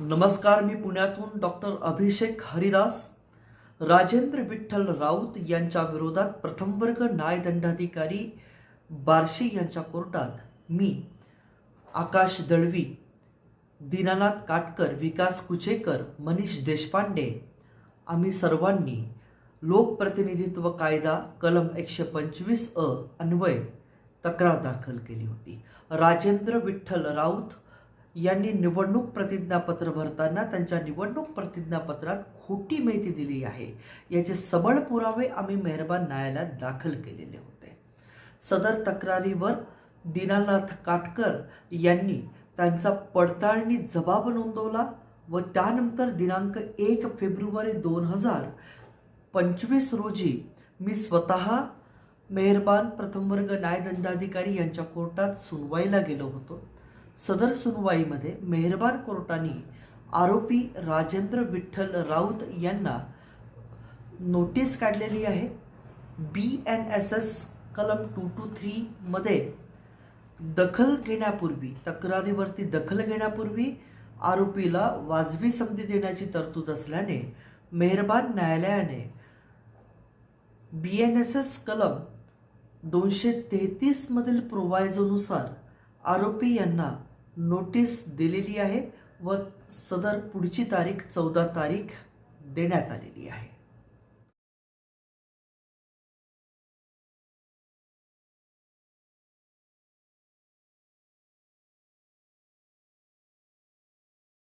नमस्कार मी पुण्यातून डॉक्टर अभिषेक हरिदास. राजेंद्र विठ्ठल राऊत यांच्या विरोधात प्रथम वर्ग न्यायदंडाधिकारी बार्शी यांच्या कोर्टात मी आकाश दळवी दीनानाथ काटकर विकास कुचेकर मनीष देशपांडे आम्ही सर्वांनी लोकप्रतिनिधित्व कायदा कलम एकशे पंचवीस अ अन्वय तक्रार दाखल केली होती. राजेंद्र विठ्ठल राऊत यांनी निवडणूक प्रतिज्ञापत्र भरताना त्यांच्या निवडणूक प्रतिज्ञापत्रात खोटी माहिती दिली आहे. याचे सबळ पुरावे आम्ही मेहरबान न्यायालयात दाखल केलेले होते. सदर तक्रारीवर दीनानाथ काटकर यांनी त्यांचा पडताळणी जबाब नोंदवला व त्यानंतर दिनांक एक फेब्रुवारी दोन हजार पंचवीस रोजी मी स्वतः मेहरबान प्रथमवर्ग न्यायदंडाधिकारी यांच्या कोर्टात सुनवाईला गेलो होतो. सदर सुनवाईमध्ये मेहरबान कोर्टाने आरोपी राजेंद्र विठ्ठल राऊत यांना नोटीस काढलेली आहे. बी एन एस एस कलम टू टू थ्रीमध्ये दखल घेण्यापूर्वी तक्रारीवरती दखल घेण्यापूर्वी आरोपीला वाजवी संधी देण्याची तरतूद असल्याने मेहरबान न्यायालयाने बी एन एस एस कलम दोनशे तेहतीसमधील प्रोवायजोनुसार आरोपी यांना नोटीस दिलेली आहे व सदर पुढची तारीख चौदा तारीख देण्यात आलेली आहे.